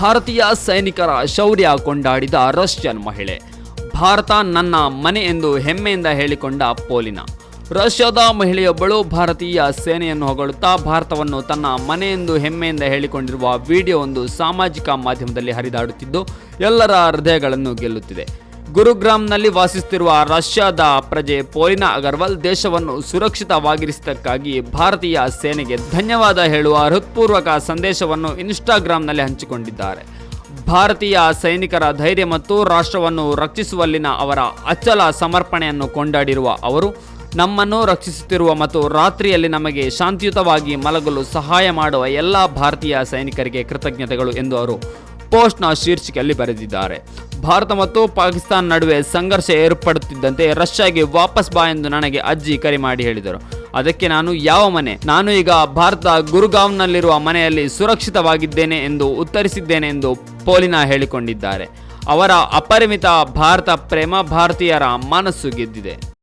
ಭಾರತೀಯ ಸೈನಿಕರ ಶೌರ್ಯ ಕೊಂಡಾಡಿದ ರಷ್ಯನ್ ಮಹಿಳೆ. ಭಾರತ ನನ್ನ ಮನೆ ಎಂದು ಹೆಮ್ಮೆಯಿಂದ ಹೇಳಿಕೊಂಡ ಪೋಲಿನಾ. ರಷ್ಯಾದ ಮಹಿಳೆಯೊಬ್ಬಳು ಭಾರತೀಯ ಸೇನೆಯನ್ನು ಹೊಗಳುತ್ತಾ ಭಾರತವನ್ನು ತನ್ನ ಮನೆ ಎಂದು ಹೆಮ್ಮೆಯಿಂದ ಹೇಳಿಕೊಂಡಿರುವ ವಿಡಿಯೋ ಒಂದು ಸಾಮಾಜಿಕ ಮಾಧ್ಯಮದಲ್ಲಿ ಹರಿದಾಡುತ್ತಿದ್ದು, ಎಲ್ಲರ ಹೃದಯಗಳನ್ನು ಗೆಲ್ಲುತ್ತಿದೆ. ಗುರುಗ್ರಾಮ್ನಲ್ಲಿ ವಾಸಿಸುತ್ತಿರುವ ರಷ್ಯಾದ ಪ್ರಜೆ ಪೋಲಿನಾ ಅಗರ್ವಾಲ್ ದೇಶವನ್ನು ಸುರಕ್ಷಿತವಾಗಿರಿಸಿದ್ದಕ್ಕಾಗಿ ಭಾರತೀಯ ಸೇನೆಗೆ ಧನ್ಯವಾದ ಹೇಳುವ ಹೃತ್ಪೂರ್ವಕ ಸಂದೇಶವನ್ನು ಇನ್ಸ್ಟಾಗ್ರಾಂನಲ್ಲಿ ಹಂಚಿಕೊಂಡಿದ್ದಾರೆ. ಭಾರತೀಯ ಸೈನಿಕರ ಧೈರ್ಯ ಮತ್ತು ರಾಷ್ಟ್ರವನ್ನು ರಕ್ಷಿಸುವಲ್ಲಿನ ಅವರ ಅಚಲ ಸಮರ್ಪಣೆಯನ್ನು ಕೊಂಡಾಡಿರುವ ಅವರು, ನಮ್ಮನ್ನು ರಕ್ಷಿಸುತ್ತಿರುವ ಮತ್ತು ರಾತ್ರಿಯಲ್ಲಿ ನಮಗೆ ಶಾಂತಿಯುತವಾಗಿ ಮಲಗಲು ಸಹಾಯ ಮಾಡುವ ಎಲ್ಲ ಭಾರತೀಯ ಸೈನಿಕರಿಗೆ ಕೃತಜ್ಞತೆಗಳು ಎಂದು ಅವರು ಪೋಸ್ಟ್ನ ಶೀರ್ಷಿಕೆಯಲ್ಲಿ ಬರೆದಿದ್ದಾರೆ. ಭಾರತ ಮತ್ತು ಪಾಕಿಸ್ತಾನ ನಡುವೆ ಸಂಘರ್ಷ ಏರ್ಪಡುತ್ತಿದ್ದಂತೆ ರಷ್ಯಾಗೆ ವಾಪಸ್ ಬಾ ಎಂದು ನನಗೆ ಅಜ್ಜಿ ಕರೆ ಮಾಡಿ ಹೇಳಿದರು. ಅದಕ್ಕೆ ನಾನು ಯಾವ ಮನೆ? ನಾನು ಈಗ ಭಾರತ ಗುರುಗಾಂವ್ನಲ್ಲಿರುವ ಮನೆಯಲ್ಲಿ ಸುರಕ್ಷಿತವಾಗಿದ್ದೇನೆ ಎಂದು ಉತ್ತರಿಸಿದ್ದೇನೆ ಎಂದು ಪೋಲಿನಾ ಹೇಳಿಕೊಂಡಿದ್ದಾರೆ. ಅವರ ಅಪರಿಮಿತ ಭಾರತ ಪ್ರೇಮ ಭಾರತೀಯರ ಮನಸ್ಸು ಗೆದ್ದಿದೆ.